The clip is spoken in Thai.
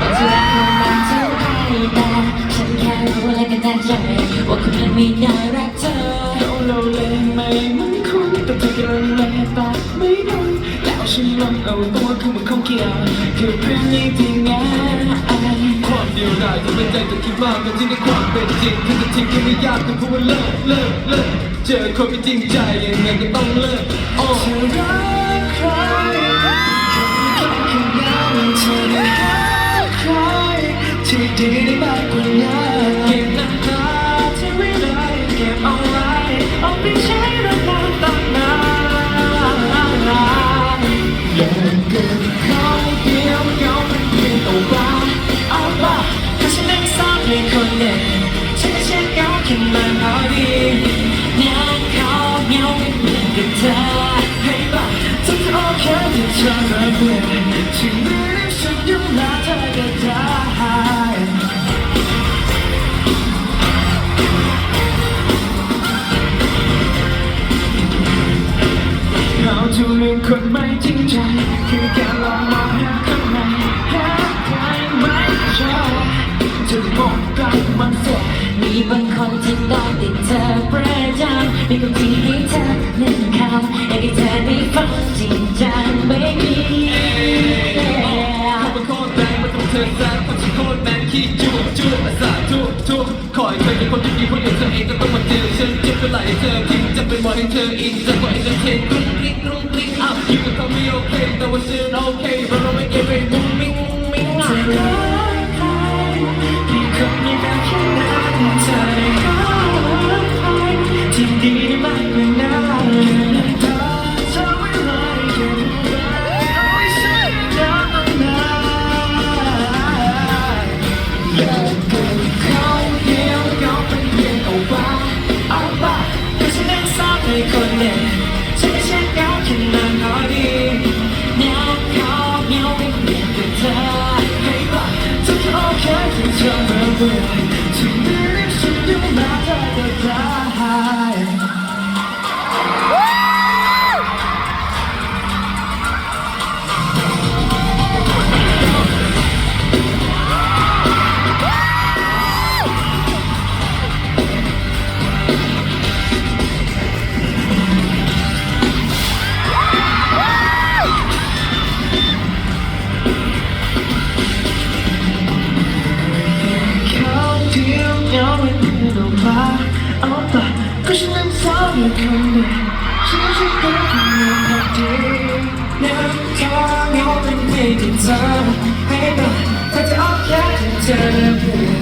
ว่าจะรักเขามากเท่าไหร่แต่ฉันแค่รู้และก็แน่ใจว่าคุณนั้นไม่ได้รักเธอเราเราเลยไม่มันคุ้นแต่เธอกำลังเลยตาไม่โดนแล้วฉันลองเอาตัวเข้ามาเข้าเกี่ยวคือเพื่อนนี้ที่ง่ายความเดียวดายทำให้ใจจะคิดมากกันจริงในความเป็นจริงคือจะทิ้งแค่ไม่ยากแต่พูดว่าเลิกเลิกเลิกเจอคนไม่จริงใจยังไงก็ต้องเลิกโอ้เธอรักใคร อย่าเกิ คือนกับเธอให้บ้าทุกโอเคที่เธอระเบิดที่ไม่ได้ฉันยุ่งเธอก็ได้เราจะลืมคนไม่จริงใจคืองมองหาข้างในหาใครไม่ชอบจะมองกลับมันสดมีบางคนที่ได้ติดเธอประจำมีคนที่ให้เธอหนึ่งคำอยากให้เธอได้ฟังจริงจังไม่มีเขาเป็นโคตรแรงมันต้องเธอแซงคนที่โคตรแมนขี้จุ๊บจุ๊บอาสาทุกทุกคอยเคยเป็นคนที่ดีคนเดียวเธอเองก็ต้องมาเจอฉันจ็บก็ไหลเธอพิมจะเป็นวันให้เธออินจะปล่อยเธอเทนกรุ๊กกริ๊กกรุ๊ก บเขาไม่โอเคแก็ฉันนั้นสาวอยู่คนเดียวฉันไม่ใช่คนที่มีพอดีเนี่ยเขาเหงาเป็นเพียงที่เธอให้บ้ถ้าจะเอาแค่เธอ